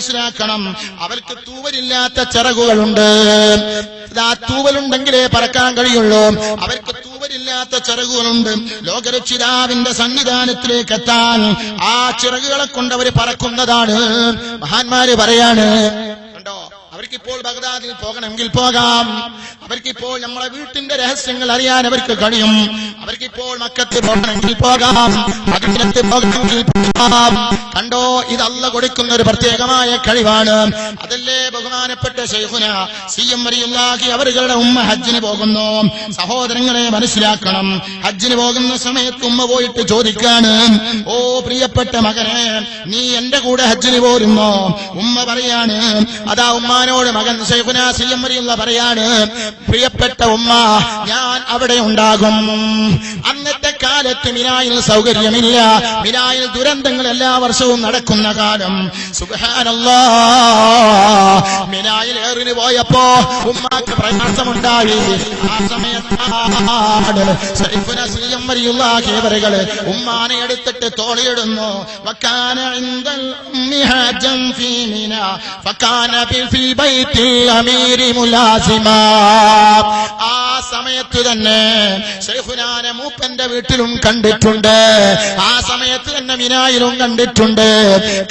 മനസ്സിലാക്കണം. അവർക്ക് തൂവലില്ലാത്ത ചിറകുകളുണ്ട് ആ തൂവലുണ്ടെങ്കിലേ പറക്കാൻ കഴിയുള്ളൂ. അവർക്ക് തൂവലില്ലാത്ത ചിറകുകളുണ്ട് ലോകരക്ഷിതാവിന്റെ സന്നിധാനത്തിലേക്ക് എത്താൻ ആ ചിറകുകളെ കൊണ്ട് അവർ പറക്കുന്നതാണ്. മഹാന്മാര് പറയാണ് അവർക്കിപ്പോൾ ബഗ്ദാദിൽ പോകണമെങ്കിൽ പോകാം. അവർക്കിപ്പോൾ നമ്മളെ വീട്ടിന്റെ രഹസ്യങ്ങൾ അറിയാൻ അവർക്ക് കഴിയും. അവർക്കിപ്പോൾ മക്കത്ത് പോകണമെങ്കിൽ പോകാം. മകനത്ത് പോകണമെങ്കിൽ പോകാം. കണ്ടോ ഇത് അല്ല കൊടുക്കുന്ന ഒരു പ്രത്യേകമായ കഴിവാണ്. അതല്ലേ ബഹുമാനപ്പെട്ട ശൈഖുന സി എം വരിയുള്ളാഹി അവരുടെ ഉമ്മ ഹജ്ജിന് പോകുന്നു. സഹോദരങ്ങളെ മനസ്സിലാക്കണം. ഹജ്ജിന് പോകുന്ന സമയത്ത് ഉമ്മ പോയിട്ട് ചോദിക്കാണ് ഓ പ്രിയപ്പെട്ട മകനെ നീ എന്റെ കൂടെ ഹജ്ജിന് പോരുന്നോ? ഉമ്മ പറയാണ് അതാ ഉമ്മാനോട് മകൻ സൈഫുനാസിയമ്മരിയുള്ള പറയാണ് പ്രിയപ്പെട്ട ഉമ്മ ഞാൻ അവിടെ ഉണ്ടാകും. അന്നത്തെ കാലത്ത് മിനായിൽ സൗകര്യമില്ല. മിനായിൽ ദുരന്തങ്ങൾ എല്ലാ വർഷവും നടക്കുന്ന കാലം. സുബാനല്ലാ മിനായിൽ ഏറിന് പോയപ്പോ ഉമ്മാക്ക് പ്രയാസമുണ്ടായി. ആ സമയത്താണ് കേവറുകൾ ഉമ്മാനെ എടുത്തിട്ട് തോളിയിടുന്നു സമയത്ത് തന്നെ ഷെയ്ഖുനാനെ മൂപ്പന്റെ വീട്ടിലും കണ്ടിട്ടുണ്ട്. ആ സമയത്ത് തന്നെ മിനായിലും കണ്ടിട്ടുണ്ട്.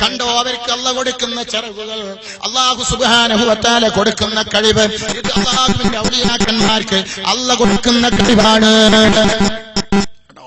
കണ്ടോ അവർക്ക് അല്ല കൊടുക്കുന്ന ചെറുകുകൾ അള്ളാഹു സുബാനഹുവത്താല കൊടുക്കുന്ന കഴിവ് അള്ളാഹുവിന്റെ ഔലിയാക്കന്മാർക്ക് അല്ല കൊടുക്കുന്ന കഴിവാണ്.